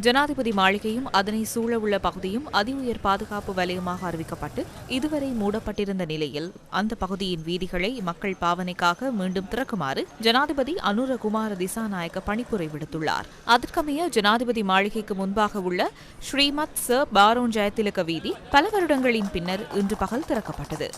ஜனாதிபதி மாளிகையும் அதனை சூழவுள்ள பகுதியும் அதி உயர் பாதுகாப்பு வலயமாக அறிவிக்கப்பட்டு இதுவரை மூடப்பட்டிருந்த நிலையில் அந்த பகுதியின் வீதிகளை மக்கள் பாவனைக்காக மீண்டும் திறக்குமாறு ஜனாதிபதி அனுரகுமார திசாநாயக்க பணிப்புரை விடுத்துள்ளார். அதற்கமைய ஜனாதிபதி மாளிகைக்கு முன்பாக உள்ள ஸ்ரீமத் ச. பாரோன் ஜெயதிலக வீதி பல வருடங்களின் பின்னர் இன்று பகல் திறக்கப்பட்டது.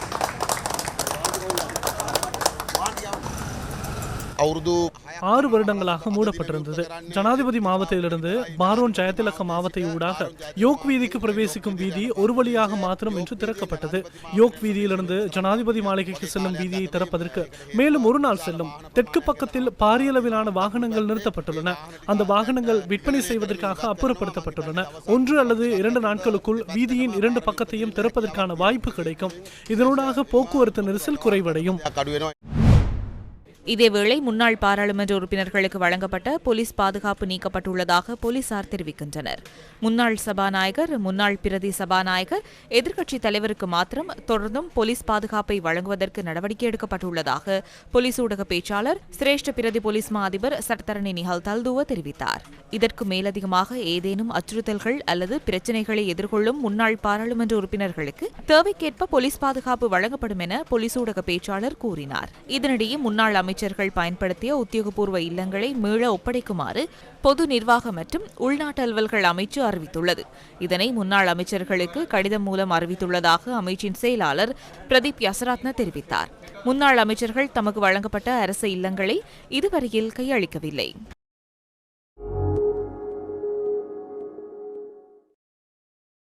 ஆறு வருடங்களாக மூடப்பட்டிருந்தது. ஜனாதிபதி மாவட்டத்திலிருந்து பாரோன் ஜெயதிலக்க மாவத்தை ஊடாக யோக் வீதிக்கு பிரவேசிக்கும் வீதி ஒரு வழியாக மாத்திரம் என்று திறக்கப்பட்டது. யோக் வீதியிலிருந்து ஜனாதிபதி மாளிகைக்கு செல்லும் வீதியை திறப்பதற்கு மேலும் ஒரு நாள் செல்லும். தெற்கு பக்கத்தில் பாரியளவிலான வாகனங்கள் நிறுத்தப்பட்டுள்ளன. அந்த வாகனங்கள் விற்பனை செய்வதற்காக அப்புறப்படுத்தப்பட்டுள்ளன. ஒன்று அல்லது இரண்டு நாட்களுக்குள் வீதியின் இரண்டு பக்கத்தையும் திறப்பதற்கான வாய்ப்பு கிடைக்கும். இதனூடாக போக்குவரத்து நெரிசல் குறைவடையும். இதேவேளை முன்னாள் பாராளுமன்ற உறுப்பினர்களுக்கு வழங்கப்பட்ட போலீஸ் பாதுகாப்பு நீக்கப்பட்டுள்ளதாக போலீசார் தெரிவிக்கின்றனர். முன்னாள் சபாநாயகர் முன்னாள் பிரதி சபாநாயகர் எதிர்க்கட்சித் தலைவருக்கு மாத்திரம் தொடர்ந்தும் போலீஸ் பாதுகாப்பை வழங்குவதற்கு நடவடிக்கை எடுக்கப்பட்டுள்ளதாக போலீஸ் ஊடக பேச்சாளர் சிரேஷ்ட பிரதி போலீஸ் மா அதிபர் சட்டத்தரணி நிஹல் தல்துவ தெரிவித்தார். இதற்கு மேலதிகமாக ஏதேனும் அச்சுறுத்தல்கள் அல்லது பிரச்சினைகளை எதிர்கொள்ளும் முன்னாள் பாராளுமன்ற உறுப்பினர்களுக்கு தேவைக்கேற்ப போலீஸ் பாதுகாப்பு வழங்கப்படும் என போலீஸ் ஊடக பேச்சாளர் கூறினார். இதனிடையே முன்னாள் அமைச்சர்கள் பயன்படுத்திய உத்தியோகபூர்வ இல்லங்களை மீள ஒப்படைக்குமாறு பொது நிர்வாக மற்றும் உள்நாட்டு அலுவல்கள் அமைச்சு அறிவித்துள்ளது. இதனை முன்னாள் அமைச்சர்களுக்கு கடிதம் மூலம் அறிவித்துள்ளதாக அமைச்சின் செயலாளர் பிரதீப் யசராத்ன தெரிவித்தார். முன்னாள் அமைச்சர்கள் தமக்கு வழங்கப்பட்ட அரசு இல்லங்களை இதுவரையில் கையளிக்கவில்லை.